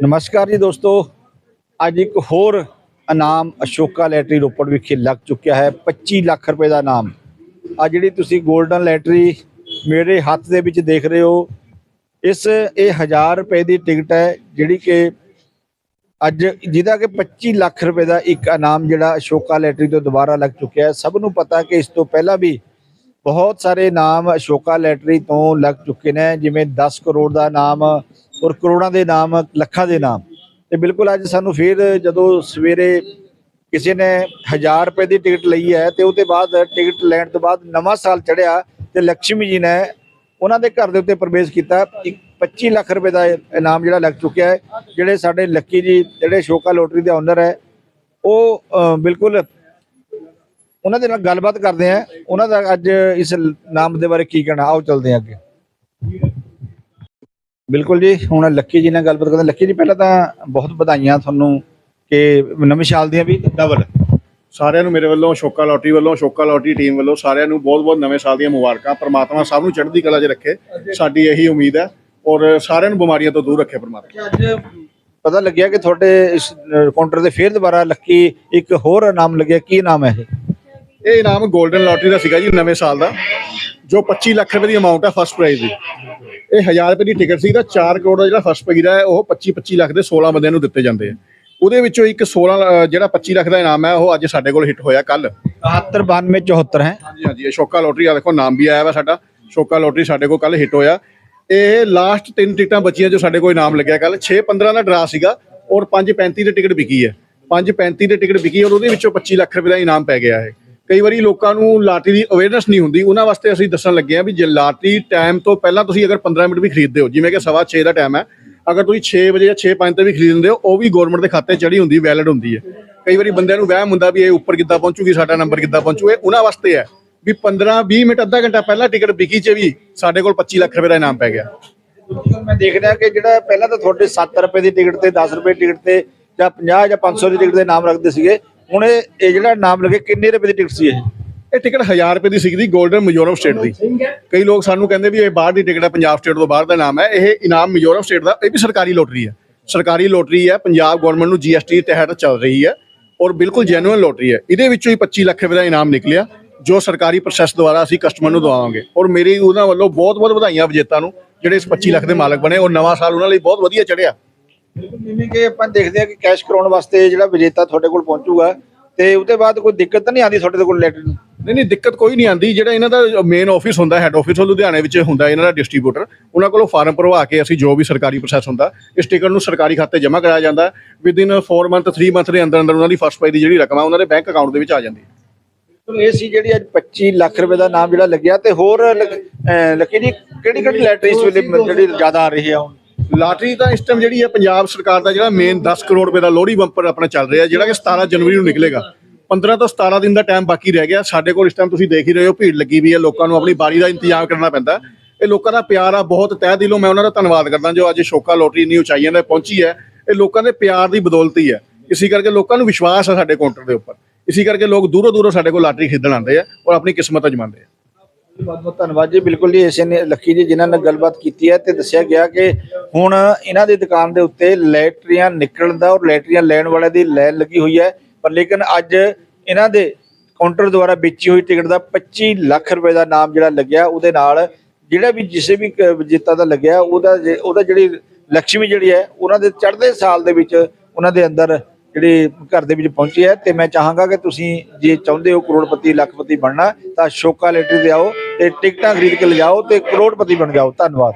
ਨਮਸਕਾਰ ਜੀ ਦੋਸਤੋ। ਅੱਜ ਇੱਕ ਹੋਰ ਇਨਾਮ ਅਸ਼ੋਕਾ ਲੈਟਰੀ ਰੋਪੜ ਵਿਖੇ ਲੱਗ ਚੁੱਕਿਆ ਹੈ 25 ਲੱਖ ਰੁਪਏ ਦਾ ਇਨਾਮ। ਆ ਜਿਹੜੀ ਤੁਸੀਂ 골ਡਨ ਲੈਟਰੀ ਮੇਰੇ ਹੱਥ ਦੇ ਵਿੱਚ ਦੇਖ ਰਹੇ ਹੋ, ਇਸ ਇਹ 1000 ਰੁਪਏ ਦੀ ਟਿਕਟ ਹੈ, ਜਿਹੜੀ ਕਿ ਅੱਜ ਜਿਹਦਾ ਕਿ 25 ਲੱਖ ਰੁਪਏ ਦਾ ਇੱਕ ਇਨਾਮ ਜਿਹੜਾ ਅਸ਼ੋਕਾ ਲੈਟਰੀ ਤੋਂ ਦੁਬਾਰਾ ਲੱਗ ਚੁੱਕਿਆ ਹੈ। ਸਭ ਨੂੰ ਪਤਾ ਕਿ ਇਸ ਤੋਂ ਪਹਿਲਾਂ ਵੀ ਬਹੁਤ ਸਾਰੇ ਨਾਮ ਅਸ਼ੋਕਾ ਲੈਟਰੀ ਤੋਂ ਲੱਗ ਚੁੱਕੇ ਨੇ, ਜਿਵੇਂ 10 ਕਰੋੜ ਦਾ ਨਾਮ ਔਰ ਕਰੋੜਾਂ ਦੇ ਨਾਮ, ਲੱਖਾਂ ਦੇ ਨਾਮ। ਤੇ ਬਿਲਕੁਲ ਅੱਜ ਸਾਨੂੰ ਫਿਰ ਜਦੋਂ ਸਵੇਰੇ ਕਿਸੇ ਨੇ 1000 ਰੁਪਏ ਦੀ ਟਿਕਟ ਲਈ ਹੈ ਤੇ ਉਹਦੇ ਬਾਅਦ ਟਿਕਟ ਲੈਣ ਤੋਂ ਬਾਅਦ ਨਵਾਂ ਸਾਲ ਚੜਿਆ ਤੇ ਲక్ష్ਮੀ ਜੀ ਨੇ ਉਹਨਾਂ ਦੇ ਘਰ ਦੇ ਉੱਤੇ ਪ੍ਰਵੇਸ਼ ਕੀਤਾ। ਇੱਕ 25 ਲੱਖ ਰੁਪਏ ਦਾ ਇਨਾਮ ਜਿਹੜਾ ਲੱਗ ਚੁੱਕਿਆ ਹੈ, ਜਿਹੜੇ ਸਾਡੇ ਲੱਕੀ ਜੀ, ਜਿਹੜੇ ਸ਼ੋਕਾ ਲੋਟਰੀ ਦੇ ਓਨਰ ਹੈ, ਉਹ ਬਿਲਕੁਲ ਉਹਨਾਂ ਦੇ ਨਾਲ ਗੱਲਬਾਤ ਕਰਦੇ ਆ। ਉਹਨਾਂ ਦਾ ਅੱਜ ਇਸ ਨਾਮ ਦੇ ਬਾਰੇ ਕੀ ਕਹਿਣਾ? ਆਓ ਚਲਦੇ ਹਾਂ ਅੱਗੇ। ਬਿਲਕੁਲ ਜੀ ਹੁਣ ਲੱਕੀ ਜੀ ਨਾਲ ਗੱਲਬਾਤ ਕਰਦੇ। ਲੱਕੀ ਜੀ ਪਹਿਲਾਂ ਤਾਂ ਬਹੁਤ ਵਧਾਈਆਂ ਤੁਹਾਨੂੰ ਕਿ ਨਵੇਂ ਸਾਲ ਦੀਆਂ ਵੀ ਡਬਲ ਸਾਰਿਆਂ ਨੂੰ ਮੇਰੇ ਵੱਲੋਂ ਸ਼ੋਕਾ ਲੋਟਰੀ ਵੱਲੋਂ ਸ਼ੋਕਾ ਲੋਟਰੀ ਟੀਮ ਵੱਲੋਂ ਸਾਰਿਆਂ ਨੂੰ ਬਹੁਤ-ਬਹੁਤ ਨਵੇਂ ਸਾਲ ਦੀਆਂ ਮੁਬਾਰਕਾਂ। ਪ੍ਰਮਾਤਮਾ ਸਭ ਨੂੰ ਚੜ੍ਹਦੀ ਕਲਾ 'ਚ ਰੱਖੇ। ਸਾਡੀ ਇਹੀ ਉਮੀਦ ਹੈ ਔਰ ਸਾਰਿਆਂ ਨੂੰ ਬਿਮਾਰੀਆਂ ਤੋਂ ਦੂਰ ਰੱਖੇ ਪ੍ਰਮਾਤਮਾ। ਅੱਜ ਪਤਾ ਲੱਗਿਆ ਕਿ ਤੁਹਾਡੇ ਇਸ ਕਾਊਂਟਰ ਤੇ ਫੇਰ ਦੁਬਾਰਾ ਲੱਕੀ ਇੱਕ ਹੋਰ ਇਨਾਮ ਲੱਗਿਆ। ਕੀ ਨਾਮ ਹੈ ਇਹ? ਇਹ ਇਨਾਮ 골ਡਨ ਲੋਟਰੀ ਦਾ ਸੀਗਾ ਜੀ ਨਵੇਂ ਸਾਲ ਦਾ ਜੋ 25 ਲੱਖ ਰੁਪਏ ਦੀ ਅਮਾਉਂਟ ਹੈ ਫਸਟ ਪ੍ਰਾਈਜ਼ ਦੀ। ਇਹ 1000 ਰੁਪਏ ਦੀ ਟਿਕਟ ਸੀ ਤਾਂ 4 ਕਰੋੜ ਦਾ ਜਿਹੜਾ ਫਸਟ ਪ੍ਰਾਈਜ਼ ਹੈ ਉਹ 25 25 ਲੱਖ ਦੇ 16 ਬੰਦਿਆਂ ਨੂੰ ਦਿੱਤੇ ਜਾਂਦੇ ਆ। ਉਹਦੇ ਵਿੱਚੋਂ ਇੱਕ 16 ਅ, ਜਿਹੜਾ 25 ਲੱਖ ਦਾ ਇਨਾਮ ਹੈ ਉਹ ਅੱਜ ਸਾਡੇ ਕੋਲ ਹਿੱਟ ਹੋਇਆ ਕੱਲ 72 92 74 ਹੈ। ਹਾਂਜੀ ਹਾਂਜੀ ਇਹ ਸ਼ੋਕਾ ਲੋਟਰੀ ਆ ਦੇਖੋ ਨਾਮ ਵੀ ਆਇਆ ਵਾ ਸਾਡਾ। ਸ਼ੋਕਾ ਲੋਟਰੀ ਸਾਡੇ ਕੋਲ ਕੱਲ ਹਿੱਟ ਹੋਇਆ। ਇਹ ਲਾਸਟ ਤਿੰਨ ਟਿਕਟਾਂ ਬਚੀਆਂ ਜੋ ਸਾਡੇ ਕੋਲ ਇਨਾਮ ਲੱਗਿਆ ਕੱਲ 6 15 ਦਾ ਡਰਾ ਸੀਗਾ ਔਰ 5 35 ਦੀ ਟਿਕਟ ਵਿਕੀ ਹੈ। 5 35 ਦੀ ਟਿਕਟ ਵਿਕੀ ਔਰ ਉਹਦੇ ਵਿੱਚੋਂ 25 ਲੱਖ ਰੁਪਏ ਦਾ ਇਨਾਮ ਪੈ ਗਿਆ ਹੈ ਕਈ ਵਾਰੀ ਲੋਕਾਂ ਨੂੰ ਲਾਟਰੀ ਦੀ ਅਵੇਅਰਨੈਸ ਨਹੀਂ ਹੁੰਦੀ, ਉਹਨਾਂ ਵਾਸਤੇ ਅਸੀਂ ਦੱਸਣ ਲੱਗੇ ਹਾਂ ਵੀ ਜੇ ਲਾਟਰੀ ਟਾਈਮ ਤੋਂ ਪਹਿਲਾਂ ਤੁਸੀਂ ਅਗਰ 15 ਮਿੰਟ ਵੀ ਖਰੀਦਦੇ ਹੋ, ਜਿਵੇਂ ਕਿ ਸਵਾ 6 ਦਾ ਟਾਈਮ ਹੈ, ਅਗਰ ਤੁਸੀਂ 6 ਵਜੇ ਜਾਂ 6:05 ਤੇ ਵੀ ਖਰੀਦਦੇ ਹੋ, ਉਹ ਵੀ ਗਵਰਨਮੈਂਟ ਦੇ ਖਾਤੇ ਚੜੀ ਹੁੰਦੀ ਵੈਲਿਡ ਹੁੰਦੀ ਹੈ। ਕਈ ਵਾਰੀ ਬੰਦਿਆਂ ਨੂੰ ਵਹਿਮ ਹੁੰਦਾ ਵੀ ਇਹ ਉੱਪਰ ਕਿੱਦਾਂ ਪਹੁੰਚੂਗੀ, ਸਾਡਾ ਨੰਬਰ ਕਿੱਦਾਂ ਪਹੁੰਚੂ, ਇਹ ਉਹਨਾਂ ਵਾਸਤੇ ਹੈ ਵੀ 15 20 ਮਿੰਟ, ਅੱਧਾ ਘੰਟਾ ਪਹਿਲਾਂ ਟਿਕਟ ਵਿਕੀ ਚ ਵੀ ਸਾਡੇ ਕੋਲ 25 ਲੱਖ ਰੁਪਏ ਦਾ ਇਨਾਮ ਪੈ ਗਿਆ। ਮੈਂ ਦੇਖ ਰਿਹਾ ਕਿ ਜਿਹੜਾ ਪਹਿਲਾਂ ਤਾਂ ਤੁਹਾਡੇ 7 ਰੁਪਏ ਦੀ ਟਿਕਟ ਤੇ 10 ਰੁਪਏ ਦੀ ਟਿਕਟ ਤੇ ਜਾਂ 50 ਜਾਂ 500 ਦੀ ਟਿਕਟ ਦੇ ਨਾਮ ਰੱਖਦੇ ਸੀਗੇ ਹੁਣ ਇਹ ਇਹ ਜਿਹੜਾ ਨਾਮ ਲੱਗੇ ਕਿੰਨੇ ਰੁਪਏ ਦੀ ਟਿਕਟ ਸੀ ਇਹ? ਇਹ ਟਿਕਟ 1000 ਰੁਪਏ ਦੀ ਸੀਗੀ 골ਡਨ ਮਿਜ਼ੋਰਮ ਸਟੇਟ ਦੀ। ਕਈ ਲੋਕ ਸਾਨੂੰ ਕਹਿੰਦੇ ਵੀ ਇਹ ਬਾਹਰ ਦੀ ਟਿਕਟ ਹੈ ਪੰਜਾਬ ਸਟੇਟ ਤੋਂ ਬਾਹਰ ਦਾ ਨਾਮ ਹੈ। ਇਹ ਇਨਾਮ ਮਿਜ਼ੋਰਮ ਸਟੇਟ ਦਾ ਇਹ ਵੀ ਸਰਕਾਰੀ ਲੋਟਰੀ ਹੈ। ਸਰਕਾਰੀ ਲੋਟਰੀ ਹੈ ਪੰਜਾਬ ਗਵਰਨਮੈਂਟ ਨੂੰ ਜੀਐਸਟੀ ਤਹਿਤ ਚੱਲ ਰਹੀ ਹੈ ਔਰ ਬਿਲਕੁਲ ਜੈਨੂਇਨ ਲੋਟਰੀ ਹੈ। ਇਹਦੇ ਵਿੱਚੋਂ ਹੀ 25 ਲੱਖ ਰੁਪਏ ਦਾ ਇਨਾਮ ਨਿਕਲਿਆ ਜੋ ਸਰਕਾਰੀ ਪ੍ਰੋਸੈਸ ਦੁਆਰਾ ਅਸੀਂ ਕਸਟਮਰ ਨੂੰ ਦਵਾਵਾਂਗੇ। ਔਰ ਮੇਰੀ ਉਹਨਾਂ ਵੱਲੋਂ ਬਹੁਤ ਬਹੁਤ ਵਧਾਈਆਂ ਵਿਜੇਤਾ ਨੂੰ ਜਿਹੜੇ ਇਸ 25 ਲੱਖ ਦੇ ਮਾਲਕ ਬਣੇ ਔਰ ਨਵਾਂ ਸਾਲ ਉਹਨਾਂ ਲਈ ਬਹੁਤ ਵਧੀਆ ਚੜ੍ਹਿਆ। ਜਿਵੇਂ ਕਿ ਆਪਾਂ ਦੇਖਦੇ ਹਾਂ ਕਿ ਕੈਸ਼ ਕਰਾਉਣ ਵਾਸਤੇ ਜਿਹੜਾ ਵਿਜੇਤਾ ਤੁਹਾਡੇ ਕੋਲ ਪਹੁੰਚੂਗਾ ਤੇ ਉਹਦੇ ਬਾਅਦ ਕੋਈ ਦਿੱਕਤ ਤਾਂ ਨਹੀਂ ਆਉਂਦੀ ਤੁਹਾਡੇ ਕੋਲ ਲੈਟਰ ਨੂੰ? ਨਹੀਂ ਨਹੀਂ ਦਿੱਕਤ ਕੋਈ ਨਹੀਂ ਆਂਦੀ ਜਿਹੜਾ ਇਹਨਾਂ ਦਾ ਮੇਨ ਆਫਿਸ ਹੁੰਦਾ ਹੈੱਡ ਆਫਿਸ ਉਹ ਲੁਧਿਆਣੇ ਵਿੱਚ ਹੁੰਦਾ ਇਹਨਾਂ ਦਾ ਡਿਸਟ੍ਰੀਬਿਊਟਰ ਉਹਨਾਂ ਕੋਲੋਂ ਫਾਰਮ ਭਰਵਾ ਕੇ ਅਸੀਂ ਜੋ ਵੀ ਸਰਕਾਰੀ ਪ੍ਰੋਸੈਸ ਹੁੰਦਾ ਇਸ ਟਿਕਟ ਨੂੰ ਸਰਕਾਰੀ ਖਾਤੇ ਜਮ੍ਹਾਂ ਕਰਾਇਆ ਜਾਂਦਾ। ਵਿਦਿਨ 4 ਮੰਥ 3 ਮੰਥ ਦੇ ਅੰਦਰ ਅੰਦਰ ਉਹਨਾਂ ਦੀ ਫਸਟ ਪ੍ਰਾਈਜ਼ ਦੀ ਜਿਹੜੀ ਰਕਮ ਆ ਉਹਨਾਂ ਦੇ ਬੈਂਕ ਅਕਾਊਂਟ ਦੇ ਵਿੱਚ ਆ ਜਾਂਦੀ ਹੈ। ਚਲੋ ਇਹ ਸੀ ਜਿਹੜੀ ਅੱਜ 25 ਲੱਖ ਰੁਪਏ ਦਾ ਨਾਮ ਜਿਹੜਾ ਲੱਗਿਆ ਤੇ ਹੋਰ ਲੱਕ- ਜੀ ਕਿਹੜੀ ਕਿਹੜੀ ਲੈਟਰ ਇਸ ਵੇਲੇ ਜਿਹੜੀ ਜ਼ਿਆਦਾ ਆ ਰਹੀ ਹੈ ਹੁਣ? ਲਾਟਰੀ ਤਾਂ ਇਸ ਟਾਈਮ ਜਿਹੜੀ ਹੈ ਪੰਜਾਬ ਸਰਕਾਰ ਦਾ ਜਿਹੜਾ ਮੇਨ 10 ਕਰੋੜ ਰੁਪਏ ਦਾ ਲੋਹੜੀ ਬੰਪਰ ਆਪਣਾ ਚੱਲ ਰਿਹਾ, ਜਿਹੜਾ ਕਿ 17 ਜਨਵਰੀ ਨੂੰ ਨਿਕਲੇਗਾ। 15 ਤੋਂ 17 ਦਿਨ ਦਾ ਟਾਈਮ ਬਾਕੀ ਰਹਿ ਗਿਆ। ਸਾਡੇ ਕੋਲ ਇਸ ਟਾਈਮ ਤੁਸੀਂ ਦੇਖ ਹੀ ਰਹੇ ਹੋ, ਭੀੜ ਲੱਗੀ ਵੀ ਹੈ, ਲੋਕਾਂ ਨੂੰ ਆਪਣੀ ਬਾਰੀ ਦਾ ਇੰਤਜ਼ਾਮ ਕਰਨਾ ਪੈਂਦਾ। ਇਹ ਲੋਕਾਂ ਦਾ ਪਿਆਰ ਆ, ਬਹੁਤ ਤਹਿ ਦਿਲੋਂ ਮੈਂ ਉਹਨਾਂ ਦਾ ਧੰਨਵਾਦ ਕਰਦਾ ਜੋ ਅੱਜ ਸ਼ੋਕਾ ਲੋਟਰੀ ਇੰਨੀ ਉਚਾਈਆਂ ਤੇ ਪਹੁੰਚੀ ਹੈ। ਇਹ ਲੋਕਾਂ ਦੇ ਪਿਆਰ ਦੀ ਬਦੌਲਤ ਹੀ ਹੈ। ਇਸੇ ਕਰਕੇ ਲੋਕਾਂ ਨੂੰ ਵਿਸ਼ਵਾਸ ਆ ਸਾਡੇ ਕਾਊਂਟਰ ਦੇ ਉੱਪਰ। ਇਸੇ ਕਰਕੇ ਲੋਕ ਦੂਰੋਂ ਦੂਰੋਂ ਸਾਡੇ ਕੋਲ ਲਾਟਰੀ ਖਰੀਦਣ ਆਉਂਦੇ ਆ ਔਰ ਆਪਣੀ ਕਿਸਮਤ ਅਜਮਾਉਂਦੇ ਆ। ਬਹੁਤ ਬਹੁਤ ਧੰਨਵਾਦ ਜੀ। ਬਿਲਕੁਲ ਜੀ, ਇਸੇ ਨੇ ਲੱਕੀ ਜੀ ਜਿਨ੍ਹਾਂ ਨਾਲ ਗੱਲਬਾਤ ਕੀਤੀ ਹੈ ਤੇ ਦੱਸਿਆ ਗਿਆ ਕਿ ਹੁਣ ਇਹਨਾਂ ਦੀ ਦੁਕਾਨ ਦੇ ਉੱਤੇ ਲੈਟਰੀਆਂ ਨਿਕਲਣ ਦਾ ਔਰ ਲੈਟਰੀਆਂ ਲੈਣ ਵਾਲਿਆਂ ਦੀ ਲਾਈਨ ਲੱਗੀ ਹੋਈ ਹੈ। ਪਰ ਲੇਕਿਨ ਅੱਜ ਇਹਨਾਂ ਦੇ ਕਾਊਂਟਰ ਦੁਆਰਾ ਵੇਚੀ ਹੋਈ ਟਿਕਟ ਦਾ 25 ਲੱਖ ਰੁਪਏ ਦਾ ਨਾਮ ਜਿਹੜਾ ਲੱਗਿਆ, ਉਹਦੇ ਨਾਲ ਜਿਹੜਾ ਵੀ ਜਿਸੇ ਵੀ ਕ- ਵਿਜੇਤਾ ਦਾ ਲੱਗਿਆ, ਉਹਦਾ ਜੇ- ਉਹਦਾ ਜਿਹੜੀ ਲక్ష్ਮੀ ਜਿਹੜੀ ਹੈ, ਉਹਨਾਂ ਦੇ ਚੜ੍ਹਦੇ ਸਾਲ ਦੇ ਵਿੱਚ ਉਹਨਾਂ ਦੇ ਅੰਦਰ ਜਿਹੜੇ ਘਰ ਦੇ ਵਿੱਚ ਪਹੁੰਚੀ ਹੈ ਤੇ ਮੈਂ ਚਾਹਾਂਗਾ ਕਿ ਤੁਸੀਂ ਜੇ ਚਾਹੁੰਦੇ ਹੋ ਕਰੋੜਪਤੀ, ਲੱਖਪਤੀ ਬਣਨਾ, ਤਾਂ ਸ਼ੋਕਾ ਲੈਟਰੀ ਤੇ ਆਓ ਤੇ ਟਿਕਟਾਂ ਖਰੀਦ ਕੇ ਲਿਜਾਓ ਤੇ ਕਰੋੜਪਤੀ ਬਣ ਜਾਓ। ਧੰਨਵਾਦ।